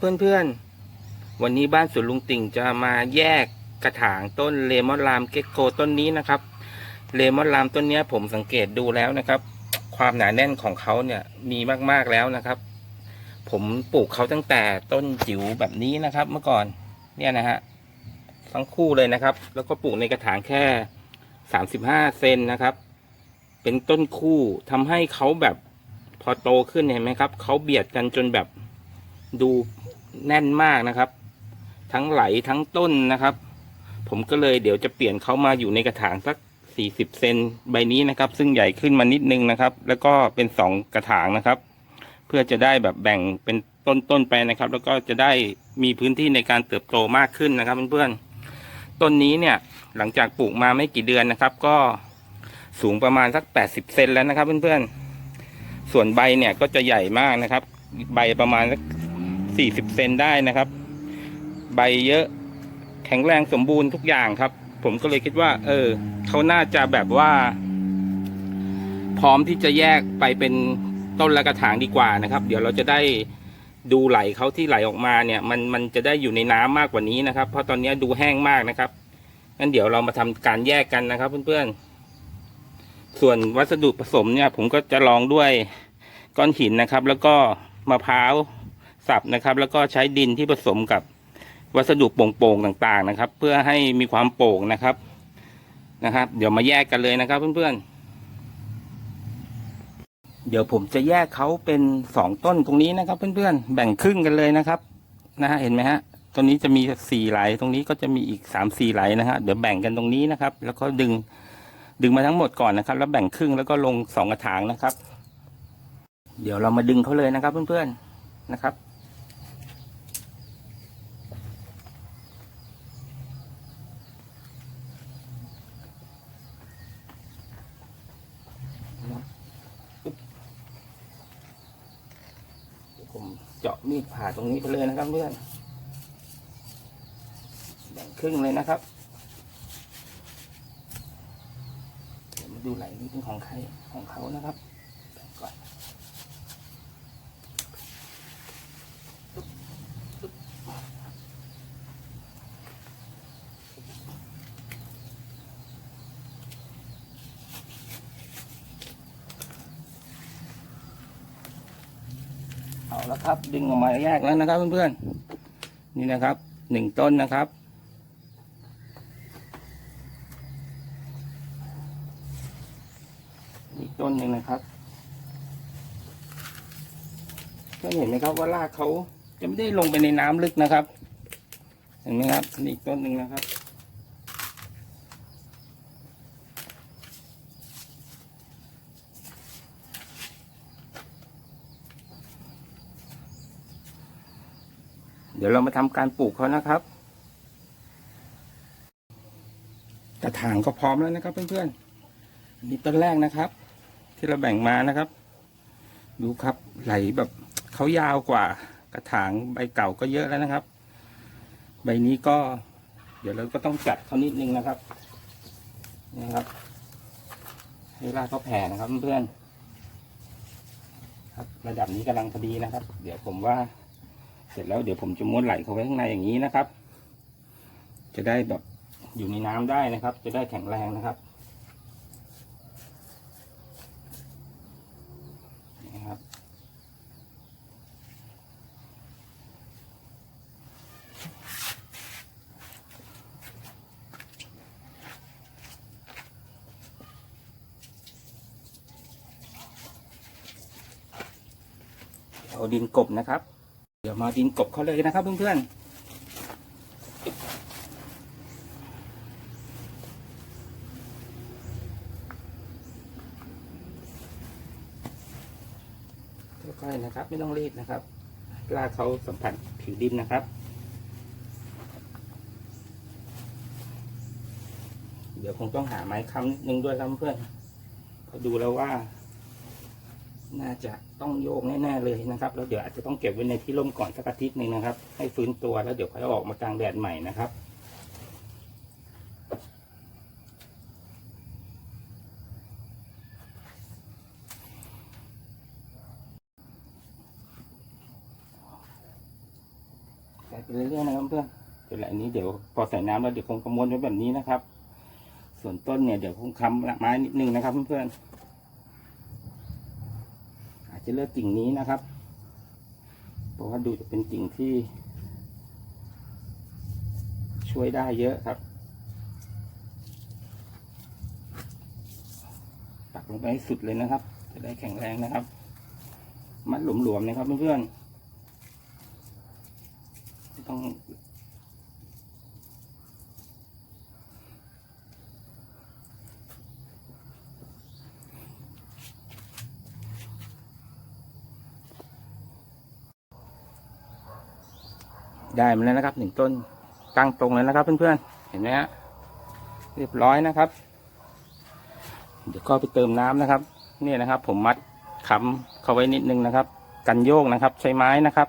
เพื่อนๆ วันนี้บ้านสวนลุงติ่งจะมาแยกกระถางต้นเลมอนลามเก็กโกต้นนี้นะครับ เลมอนลามต้นนี้ผมสังเกตดูแล้วนะครับ ความหนาแน่นของเขาเนี่ยมีมากๆแล้วนะครับ ผมปลูกเขาตั้งแต่ต้นจิ๋วแบบนี้นะครับ เมื่อก่อนเนี่ยนะฮะทั้งคู่เลยนะครับ แล้วก็ปลูกในกระถางแค่สามสิบห้าเซนนะครับ เป็นต้นคู่ทำให้เขาแบบพอโตขึ้นเห็นไหมครับเขาเบียดกันจนแบบดู แน่นมากนะครับ ทั้งไหลทั้งต้นนะครับ ผมก็เลยเดี๋ยวจะเปลี่ยนเขามาอยู่ในกระถางสักสี่สิบเซนใบนี้นะครับ ซึ่งใหญ่ขึ้นมานิดนึงนะครับ แล้วก็เป็นสองกระถางนะครับ เพื่อจะได้แบบแบ่งเป็นต้นๆไปนะครับ แล้วก็จะได้มีพื้นที่ในการเติบโตมากขึ้นนะครับเพื่อนๆต้นนี้เนี่ยหลังจากปลูกมาไม่กี่เดือนนะครับ ก็สูงประมาณสักแปดสิบเซนแล้วนะครับเพื่อนๆ ส่วนใบเนี่ยก็จะใหญ่มากนะครับ ใบประมาณสัก สี่สิบเซนได้นะครับ ใบเยอะแข็งแรงสมบูรณ์ทุกอย่างครับ ผมก็เลยคิดว่า เออเขาน่าจะแบบว่า พร้อมที่จะแยกไปเป็นต้นละกระถางดีกว่านะครับ เดี๋ยวเราจะได้ดูไหลเขาที่ไหลออกมาเนี่ย มันมันจะได้อยู่ในน้ำมากกว่านี้นะครับ เพราะตอนนี้ดูแห้งมากนะครับงั้นเดี๋ยวเรามาทำการแยกกันนะครับ เพื่อนๆ ส่วนวัสดุผสมเนี่ย ผมก็จะลองด้วยก้อนหินนะครับ แล้วก็มะพร้าว สับนะครับ แล้วก็ใช้ดินที่ผสมกับวัสดุโป่งๆต่างๆนะครับ เพื่อให้มีความโป่งนะครับนะครับ เดี๋ยวมาแยกกันเลยนะครับ เพื่อนๆ เดี๋ยวผมจะแยกเขาเป็นสองต้นตรงนี้นะครับ เพื่อนๆ แบ่งครึ่งกันเลยนะครับนะฮะเห็นไหมฮะตรงนี้จะมีสี่ไหลตรงนี้ก็จะมีอีกสามสี่ไหลนะฮะเดี๋ยวแบ่งกันตรงนี้นะครับ แล้วก็ดึงดึงมาทั้งหมดก่อนนะครับ แล้วแบ่งครึ่งแล้วก็ลงสองกระถางนะครับ เดี๋ยวเรามาดึงเขาเลยนะครับ เพื่อนๆนะครับ ผม เจาะมีดผ่าตรงนี้ไปเลยนะครับเพื่อนแบ่งครึ่งเลยนะครับเดี๋ยวมาดูไหลนี่เป็นของใครของเขานะครับแบ่งก่อนปึ๊บปึ๊บเอา แล้วครับ ดึงออกมาแยกแล้วนะครับเพื่อนๆนี่นะครับหนึ่งต้นนะครับ อีกต้นหนึ่งนะครับก็เห็นไหมครับว่ารากเขาจะไม่ได้ลงไปในน้ำลึกนะครับ เห็นไหมครับนี่อีกต้นหนึ่งนะครับ เดี๋ยวเรามาทำการปลูกเขานะครับ กระถางก็พร้อมแล้วนะครับ เพื่อนๆนี่ต้นแรกนะครับ ที่เราแบ่งมานะครับ ดูครับไหลแบบเขายาวกว่า กระถางใบเก่าก็เยอะแล้วนะครับ ใบนี้ก็ เดี๋ยวเราก็ต้องจัดเขานิดนึงนะครับนี่ครับให้รากเขาแผ่นะครับเพื่อนครับ ระดับนี้กำลังพอดีนะครับ เดี๋ยวผมว่า เสร็จแล้วเดี๋ยวผมจะม้วนไหลเขาไว้ข้างในอย่างนี้นะครับ จะได้แบบอยู่ในน้ำได้นะครับ จะได้แข็งแรงนะครับนี่ครับ เอาดินกบนะครับ ดี๋ยวมาดินกบเขาเลยนะครับเพื่อนๆค่อยๆนะครับ ไม่ต้องรีบนะครับลากเขาสัมผัสผิวดินนะครับ เดี๋ยวคงต้องหาไม้ค้ำนึงด้วยครับเพื่อนพราะดูแล้วว่า น่าจะต้องโยกแน่ๆเลยนะครับแล้วเดี๋ยวอาจจะต้องเก็บไว้ในที่ร่มก่อนสักอาทิตย์หนึ่งนะครับ ให้ฟื้นตัวแล้วเดี๋ยวค่อยเอาออกมากลางแดดใหม่นะครับใส่ไปเรื่อยๆนะครับเพื่อนเดี๋ยวอันนี้เดี๋ยวพอใส่น้ำแล้วเดี๋ยวคงกระมวลไว้แบบนี้นะครับ ส่วนต้นเนี่ยเดี๋ยวคงค้ำไม้นิดนึงนะครับเพื่อนๆอา จะเลือกกิ่งนี้นะครับเพราะว่าดูจะเป็นกิ่งที่ ช่วยได้เยอะครับปักลงไปให้สุดเลยนะครับ จะได้แข็งแรงนะครับ มัดหลวมๆนะครับเพื่อนๆไม่ต้อง ได้มาแล้วนะครับหนึ่งต้นตั้งตรงเลยนะครับ เพื่อนๆเห็นไหมฮะเรียบร้อยนะครับ เดี๋ยวก็ไปเติมน้ำนะครับนี่นะครับ ผมมัดค้ำเขาไว้นิดนึงนะครับ กันโยกนะครับ ใช้ไม้นะครับ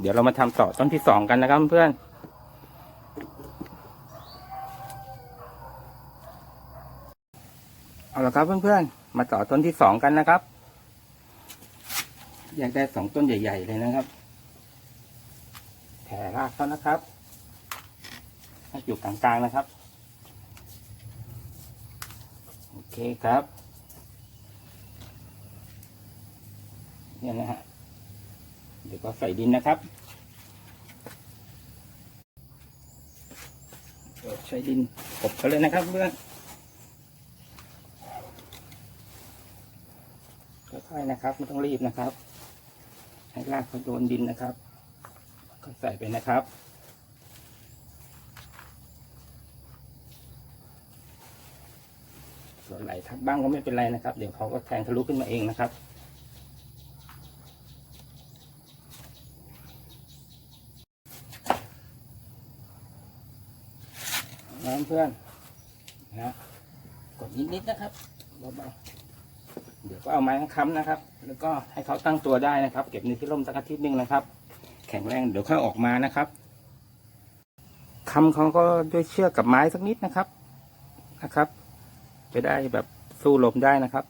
เดี๋ยวเรามาทำต่อต้นที่สองกันนะครับเพื่อนเอาละครับเพื่อนๆ มาต่อต้นที่สองกันนะครับ อยากได้สองต้นใหญ่ ๆ เลยนะครับ ผ่รากเขานะครับให้อยู่กลางๆนะครับ โอเคครับเนี่ยนะฮะเดี๋ยวก็ใส่ดินนะครับใช้ดินกบเขาเลยนะครับเพื่อนค่อยๆนะครับไม่ต้องรีบนะครับ ให้รากเขาโดนดินนะครับ ใส่ไปนะครับ ส่วนไหลทับบ้างก็ไม่เป็นไรนะครับ เดี๋ยวเขาก็แทงทะลุขึ้นมาเองนะครับน้ำเพื่อนนะกดนิดๆนะครับเบาๆเดี๋ยวก็เอาไม้ค้ำนะครับ แล้วก็ให้เขาตั้งตัวได้นะครับ เก็บในที่ร่มสักอาทิตย์หนึ่งนะครับ ข็งแรงเดี๋ยวค่อยออกมานะครับค้ำเขาก็ด้วยเชือกกับไม้สักนิดนะครับนะครับ จะได้แบบสู้ลมได้นะครับ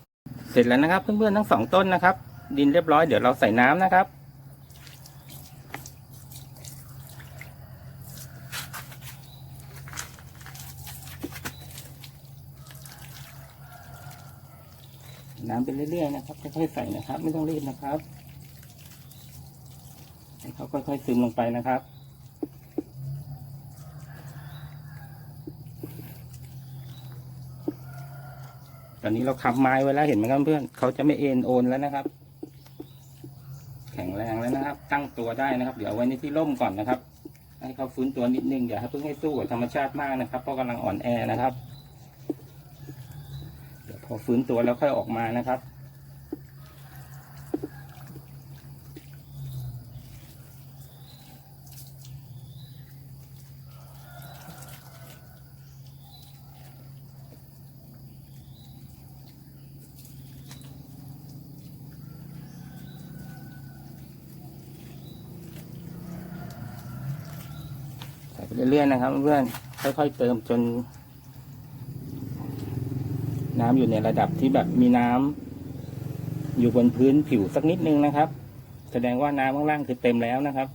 เสร็จแล้วนะครับ เพื่อนๆทั้งสองต้นนะครับ ดินเรียบร้อยเดี๋ยวเราใส่น้ำนะครับ น้ำไปเรื่อยๆนะครับค่อยๆใส่นะครับ ไม่ต้องรีบนะครับ ให้เขาค่อยๆซึมลงไปนะครับ ตอนนี้เราค้ำไม้ไว้แล้วเห็นไหมครับเพื่อนเขาจะไม่เอ็นโอนแล้วนะครับ แข็งแรงแล้วนะครับ ตั้งตัวได้นะครับ เดี๋ยวไว้ในที่ร่มก่อนนะครับ ให้เขาฟื้นตัวนิดนึงอย่าให้เพิ่งให้สู้กับธรรมชาติมากนะครับเพราะกำลังอ่อนแอนะครับ เดี๋ยวพอฟื้นตัวแล้วค่อยออกมานะครับ เรื่อยๆนะครับเพื่อนค่อยๆเติมจน น้ำอยู่ในระดับที่แบบมีน้ำอยู่บนพื้นผิวสักนิดนึงนะครับ แสดงว่าน้ำข้างล่างคือเต็มแล้วนะครับ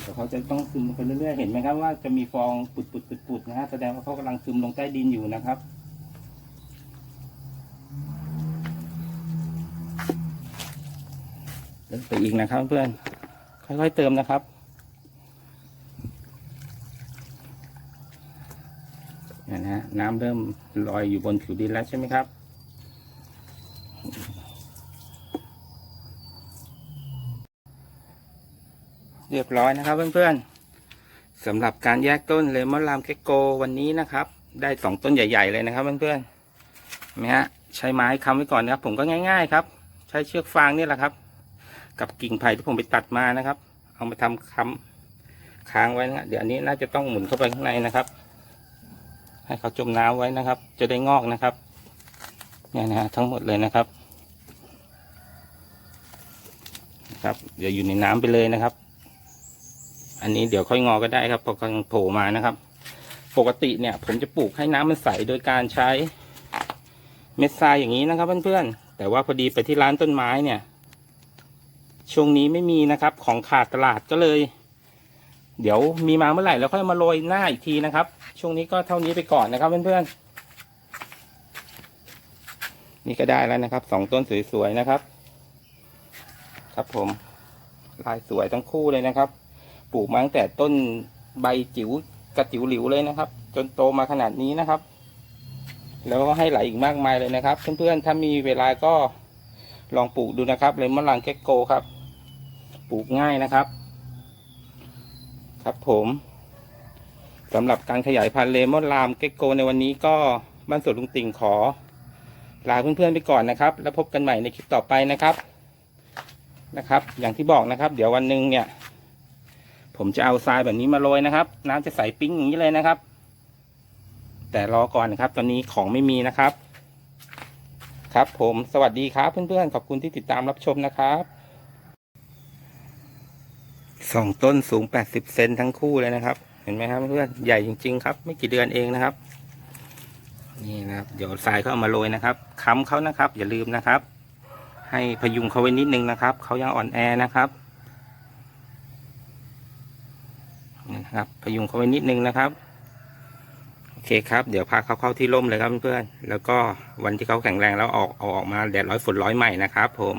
เดี๋ยวเขาจะต้องซึมไปเรื่อยๆเห็นไหมครับว่าจะมีฟองปุดๆๆๆนะฮะแสดงว่าเขากำลังซึมลงใต้ดินอยู่นะครับเติมไปอีกนะครับเพื่อน ค่อยๆเติมนะครับ เน้ำเริ่มลอยอยู่บนผิวดินแล้วใช่ไหมครับ เรียบร้อยนะครับเพื่อนๆสำหรับการแยกต้นเลมอนลามเกโกวันนี้นะครับ ได้สองต้นใหญ่ ๆ เลยนะครับเพื่อนๆเนไหมฮะใช้ไม้ค้ำไว้ก่อนนะครับ ผมก็ง่าย ๆ ครับ ใช้เชือกฟางนี่แหละครับ กับกิ่งไผ่ที่ผมไปตัดมานะครับ เอามาทำค้ำค้างไว้นะเดี๋ยวอันนี้น่าจะต้องหมุนเข้าไปข้างในนะครับ ให้เขาจมน้ำไว้นะครับ จะได้งอกนะครับเนี่ยนะฮะทั้งหมดเลยนะครับครับเดี๋ยวอยู่ในน้ำไปเลยนะครับ อันนี้เดี๋ยวค่อยงอก็ได้ครับพอกำลังโผล่มานะครับ ปกติเนี่ย ผมจะปลูกให้น้ำมันใสโดยการใช้เม็ดทรายอย่างนี้นะครับเพื่อนๆแต่ว่าพอดีไปที่ร้านต้นไม้เนี่ย ช่วงนี้ไม่มีนะครับ ของขาดตลาดก็เลย เดี๋ยวมีมาเมื่อไหร่เราค่อยมาโรยหน้าอีกทีนะครับ ช่วงนี้ก็เท่านี้ไปก่อนนะครับเพื่อนๆ นี่ก็ได้แล้วนะครับสองต้นสวยๆนะครับ ครับผม ลายสวยทั้งคู่เลยนะครับ ปลูกมาตั้งแต่ต้นใบจิ๋วกระจิ๋วหลิวเลยนะครับ จนโตมาขนาดนี้นะครับ แล้วก็ให้ไหลอีกมากมายเลยนะครับ เพื่อนๆ ถ้ามีเวลาก็ลองปลูกดูนะครับเลมอนลังเก็กโกครับ ปลูกง่ายนะครับ ครับผมสำหรับการขยายพันธุ์เลมอนลามเก็กโกในวันนี้ก็บ้านสวนลุงติ่งขอ ลาเพื่อนๆไปก่อนนะครับ แล้วพบกันใหม่ในคลิปต่อไปนะครับนะครับ อย่างที่บอกนะครับ เดี๋ยววันหนึ่งเนี่ย ผมจะเอาทรายแบบนี้มาโรยนะครับ น้ำจะใสปิ้งอย่างนี้เลยนะครับ แต่รอก่อนนะครับ ตอนนี้ของไม่มีนะครับ ครับผมสวัสดีครับเพื่อนๆขอบคุณที่ติดตามรับชมนะครับ สองต้นสูง80เซนทั้งคู่เลยนะครับ เห็นไหมครับเพื่อนใหญ่จริง ๆ ครับ ไม่กี่เดือนเองนะครับ นี่นะครับ เดี๋ยวทรายเขาเอามาโรยนะครับค้ำเขานะครับ อย่าลืมนะครับ ให้พยุงเขาไว้นิดนึงนะครับเขายังอ่อนแอนะครับนี่นะครับ พยุงเขาไว้นิดนึงนะครับโอเคครับ เดี๋ยวพาเขาเข้าที่ร่มเลยครับเพื่อนๆแล้วก็วันที่เขาแข็งแรงแล้วออกเอาออกมาแดดร้อยฝนร้อยใหม่นะครับ ผม